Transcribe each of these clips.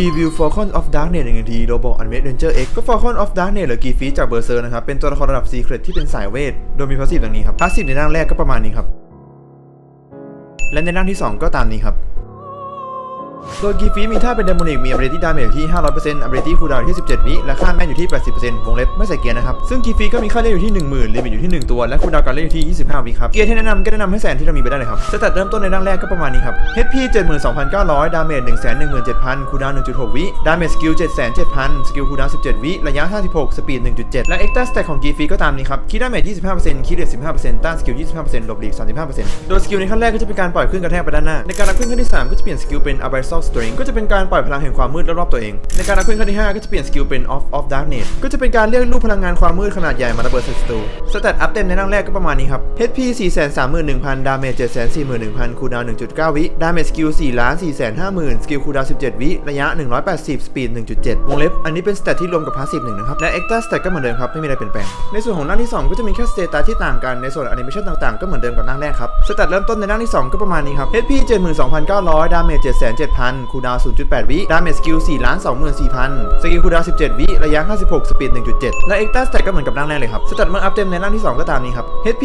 รีวิว Falcon of Darkness หนึ่งนาทีโรบอก Unmade Ranger X ก็ Falcon of Darkness หรือกีฟีจากเบอร์เซอร์นะครับ เป็นตัวละครระดับ Secret ที่เป็นสายเวท โดยมีพาสซีฟดังนี้ครับพาสซีฟในร่างแรกก็ประมาณนี้ครับ และในร่างที่ 2 ก็ตามนี้ครับ โดยกีฟีมีท่าเป็นเดโมนิกมี ability damage อยู่ที่ 500% ability cooldown อยู่ที่ 17 วิและค่าแม่นอยู่ที่ 80%วงเล็บไม่ใส่เกียร์นะครับ ซึ่งกีฟีก็มีค่าเล่นอยู่ที่ 10,000ลิมิตอยู่ที่ 1 ตัว และคูลดาวน์การเล่นอยู่ที่ 25 วิครับ เกียร์ที่แนะนำก็แนะนำให้แสนที่เรามีไปได้เลยครับสแตทเริ่มต้นในร่างแรกก็ประมาณนี้ครับ HP 72,900 ดาเมจ117,000 คูลดาวน์1.6 วิดาเมจสกิล77,000 สกิลคูลดาวน์17 วิระยะ 56 สปีด 1.7 และ Extra Stack ของกีฟีก็ตามนี้ครับคีดดาเมจ25%คีดเรท15%ต้านสกิล25%หลบหลีก35%โดยสกิลในขั้นแรกก็จะเป็นการปล่อยขึ้นกระแทกไปด้านหน้าในการรับขึ้นขั้นที่3ก็จะเปลี่ยนสกิลเป็นอาบาส Abyssal Strength ก็จะเป็นการปล่อยพลังแห่งความมืดรอบๆตัวเอง ในการรับขึ้นขั้นที่ 5 ก็จะเปลี่ยนสกิลเป็น Off of Darkness ก็จะเป็นการเรียกลูกพลังงานความมืดขนาดใหญ่มาระเบิดใส่ศัตรูสแตทอัพเต็มในร่างแรกก็ประมาณนี้ครับ HP 431,000ดาเมจ741,000คูลดาวน์1.9 วิดาเมจสกิล4ล้าน450,000สกิลคูลดาวน์17 วิ ระยะ 180สปีด1.7 วงเล็บ อันนี้เป็นสเตตที่รวมกับพาสซีฟหนึ่งนะครับ และ Extra Stat ก็เหมือนเดิมครับ ไม่มีอะไรเปลี่ยนแปลง ในส่วนของร่างที่ 2 ก็จะมีแค่สเตตัสที่ต่างกัน ในส่วนแอนิเมชันต่างๆ ก็เหมือนเดิมกับร่าแรกครับ สเตตเริ่มต้นในร่าที่ 2 ก็ประมาณนี้ครับ HP 72,900ดา1,000 คูดาว 0.8 วิ ดาเมจสกิล4ล้าน24,000 สกิลคูดาว 17 วิ ระยะ 56 สปีด 1.7 และ Extra Stat ก็เหมือนกับร่างแรกเลยครับสเตตเมื่ออัพเต็มในร่างที่ 2 ก็ตามนี้ครับ HP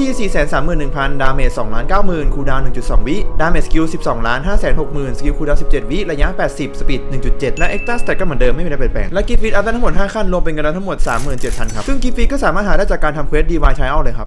431,000 ดาเมจ2ล้าน90,000 คูดาว 1.2 วิ ดาเมจสกิล 12ล้าน560,000 สกิลคูดาว 17 วิ ระยะ 80 สปีด 1.7 และ Extra Stat ก็เหมือนเดิมไม่มีอะไรเปลี่ยนแปลง และกิฟต์ฟีดอัพได้ทั้งหมด5ขั้นรวมเป็นกันทั้งหมด 37,000 ครับ ซึ่งกิฟต์ฟีดก็สามารถหาได้จากการทำเควส Divine Trial เลยครับ